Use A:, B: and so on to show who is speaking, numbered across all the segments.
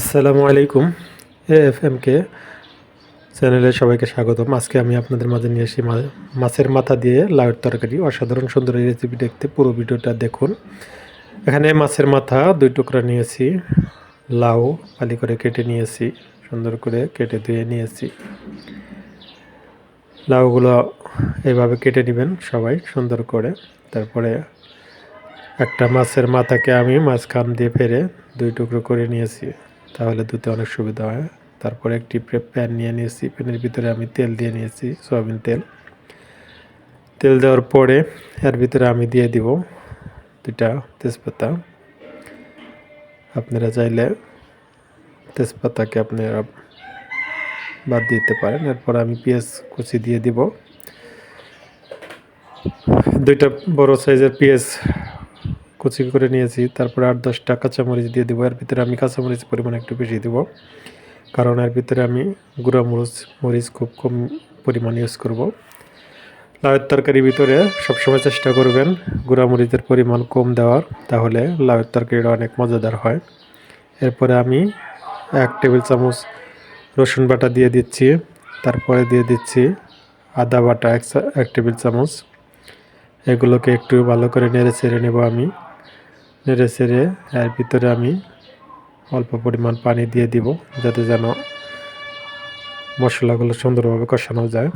A: আসসালামু আলাইকুম A F M K চ্যানেলে সবাইকে স্বাগতম। আজকে আমি আপনাদের মাঝে নিয়ে এসেছি মা- মাছের মাথা দিয়ে লাউয়ের তরকারি। অসাধারণ সুন্দর এই রেসিপি দেখতে, পুরো ভিডিওটা দেখুন। এখানে মাছের মাথা দুই টুকরা নিয়েছি, লাউ পালি করে কেটে নিয়েছি, সুন্দর করে কেটে ধুয়ে নিয়েছি। লাউগুলো এইভাবে কেটে নেবেন সবাই সুন্দর করে। তারপরে একটা মাছের মাথাকে আমি মাঝখান দিয়ে ফেরে দুই টুকরো করে নিয়েছি। তাহলে ধুতে অনেক সুবিধা হয়। তারপরে একটি প্যান নিয়ে নিয়েছি। প্যানের ভিতরে আমি তেল দিয়ে নিয়েছি, সয়াবিন তেল। তেল দেওয়ার পরে এর ভিতরে আমি দিয়ে দিব দুটা তেজপাতা। আপনারা চাইলে তেজপাতাকে আপনারা বাদ দিতে পারেন। এরপর আমি পেঁয়াজ কুচি দিয়ে দিব। দুইটা বড় সাইজের পেঁয়াজ কুচি করে নিয়েছি, তারপরে আট দশটা কাঁচামরিচ দিয়ে দেবো। এর ভিতরে আমি কাঁচামরিচ পরিমাণ একটু বেশি দেবো, কারণ এর ভিতরে আমি গুঁড়া মরিচ মরিচ খুব কম পরিমাণ ইউজ করব। লাউয়ের তরকারির ভিতরে সবসময় চেষ্টা করবেন গুঁড়া মরিচের পরিমাণ কম দেওয়ার, তাহলে লাউয়ের তরকারিটা অনেক মজাদার হয়। এরপরে আমি এক টেবিল চামচ রসুন বাটা দিয়ে দিচ্ছি, তারপরে দিয়ে দিচ্ছি আদা বাটা, এক টেবিল চামচ। এগুলোকে একটু ভালো করে নেড়ে চেড়ে নেব আমি। নেড়ে চেড়ে এর ভিতরে আমি অল্প পরিমাণ পানি দিয়ে দিব, যাতে যেন মশলাগুলো সুন্দরভাবে কষানো যায়।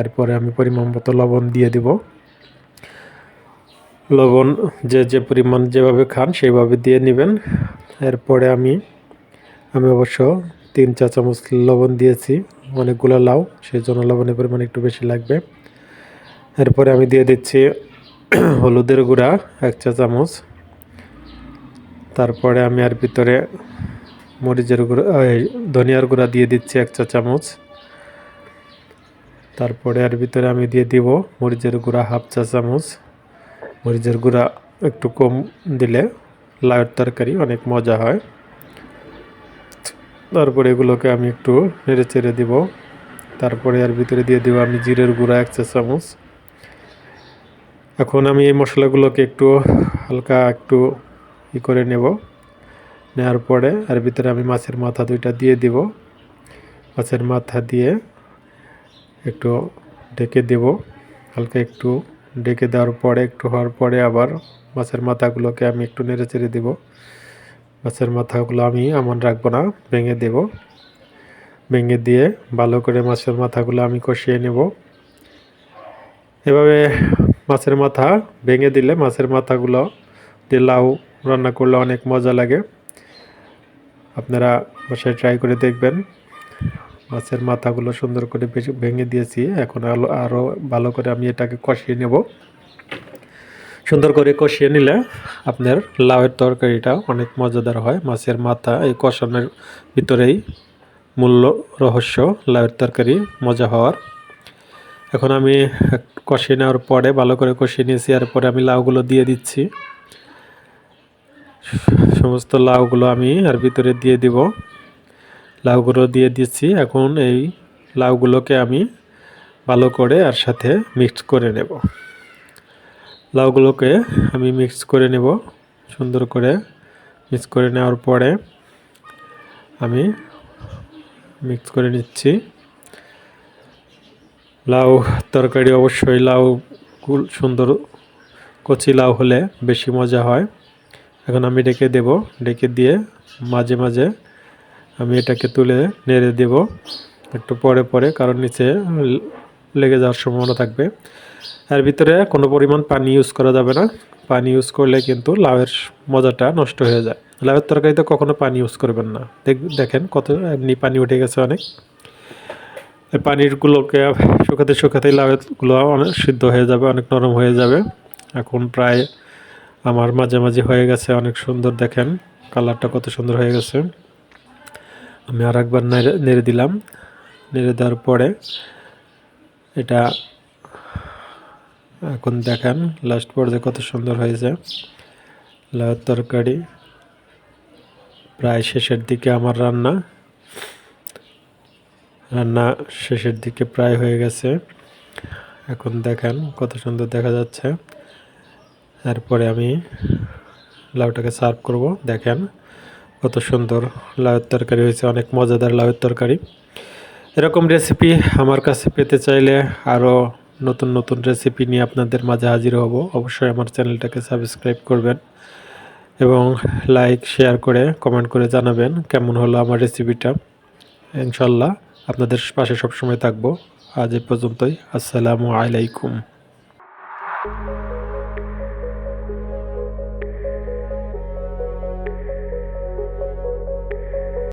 A: এরপরে আমি পরিমাণ মতো লবণ দিয়ে দিব। লবণ যে যে পরিমাণ যেভাবে খান সেইভাবে দিয়ে নেবেন। এরপরে আমি আমি অবশ্য তিন চা চামচ লবণ দিয়েছি, অনেকগুলো লাউ সেই জন্য লবণের পরিমাণ একটু বেশি লাগবে। এরপরে আমি দিয়ে দিচ্ছি হলুদের গুঁড়া, এক চা চামচ। তারপরে আমি আর ভিতরে মরিচের গুঁড়া ধনিয়ার গুঁড়া দিয়ে দিচ্ছি এক চা চামচ তারপরে আর ভিতরে আমি দিয়ে দিব মরিচের গুঁড়া হাফ চা চামচ মরিচের গুঁড়া একটু কম দিলে লাউয়ের তরকারি অনেক মজা হয়। তারপরে এগুলোকে আমি একটু নেড়ে চেড়ে দিব। তারপরে আর ভিতরে দিয়ে দিব আমি জিরের গুঁড়া এক চা চামচ এখন আমি এই মশলাগুলোকে একটু হালকা একটু ই করে নেব। নেওয়ার পরে আর ভিতরে আমি মাছের মাথা দুইটা দিয়ে দিব। মাছের মাথা দিয়ে একটু ঢেকে দেব। হালকা একটু ঢেকে দেওয়ার পরে, একটু হওয়ার পরে আবার মাছের মাথাগুলোকে আমি একটু নেড়ে চেড়ে দেবো। মাছের মাথাগুলো আমি এমন রাখব না, ভেঙে দেব। ভেঙে দিয়ে ভালো করে মাছের মাথাগুলো আমি কষিয়ে নেব। এভাবে মাছের মাথা ভেঙে দিলে মাছের মাথাগুলো দিয়ে লাউ রান্না করলে অনেক মজা লাগে। আপনারা বাসায় ট্রাই করে দেখবেন। মাছের মাথাগুলো সুন্দর করে ভেঙে দিয়েছি। এখন আলো আরও ভালো করে আমি এটাকে কষিয়ে নেব। সুন্দর করে কষিয়ে নিলে আপনার লাউয়ের তরকারিটা অনেক মজাদার হয়। মাছের মাথা এই কষানোর ভিতরেই মূল্য, রহস্য, লাউয়ের তরকারি, মজা হওয়ার। এখন আমি কষিয়ে নেওয়ার পরে ভালো করে কষিয়ে নিয়েছি। এরপরে আমি লাউগুলো দিয়ে দিচ্ছি। সমস্ত লাউগুলো আমি আর ভিতরে দিয়ে দিব। লাউগুলো দিয়ে দিচ্ছি। এখন এই লাউগুলোকে আমি ভালো করে আর সাথে মিক্স করে নেব। লাউগুলোকে আমি মিক্স করে নেব সুন্দর করে। মিক্স করে নেওয়ার পরে আমি মিক্স করে নিচ্ছি। লাউ তরকারি অবশ্যই লাউ সুন্দর কচি লাউ হলে বেশি মজা হয়। এখন আমি ডেকে দেব। ডেকে দিয়ে মাঝে মাঝে আমি এটাকে তুলে নেড়ে দেব। একটু পরে পরে কারণ নিচে লেগে যাওয়ার সম্ভাবনা থাকবে। এর ভিতরে কোনো পরিমাণ পানি ইউজ করা যাবে না। পানি ইউজ করলে কিন্তু লাউয়ের মজাটা নষ্ট হয়ে যায়। লাউয়ের তরকারিতে কখনো পানি ইউজ করবেন না। দেখ, দেখেন কত এমনি পানি উঠে গেছে অনেক। পানিরগুলোকে শুকাতে শুকাতে লাউগুলো অনেক সিদ্ধ হয়ে যাবে, অনেক নরম হয়ে যাবে। এখন প্রায় আমার মাঝামাঝি হয়ে গেছে, অনেক সুন্দর দেখেন। কালারটা কত সুন্দর হয়ে গেছে। আমি আর একবার নেড়ে দিলাম। নেড়ে দেওয়ার পরে এটা এখন দেখেন লাস্ট পর্যায়ে কত সুন্দর হয়েছে। লাউয়ের তরকারি প্রায় শেষের দিকে আমার রান্না। রান্না শেষের দিকে প্রায় হয়ে গেছে। এখন দেখেন কত সুন্দর দেখা যাচ্ছে। এরপরে আমি লাউটাকে সার্ভ করব। দেখেন কত সুন্দর লাউয়ের তরকারি হয়েছে, অনেক মজাদার লাউয়ের তরকারি। এরকম রেসিপি আমার কাছে পেতে চাইলে আরও নতুন নতুন রেসিপি নিয়ে আপনাদের মাঝে হাজির হব। অবশ্যই আমার চ্যানেলটাকে সাবস্ক্রাইব করবেন এবং লাইক শেয়ার করে কমেন্ট করে জানাবেন কেমন হলো আমার রেসিপিটা ইনশাল্লাহ আপনাদের পাশে সবসময় থাকব। আজ এ পর্যন্তই। আসসালামু আলাইকুম।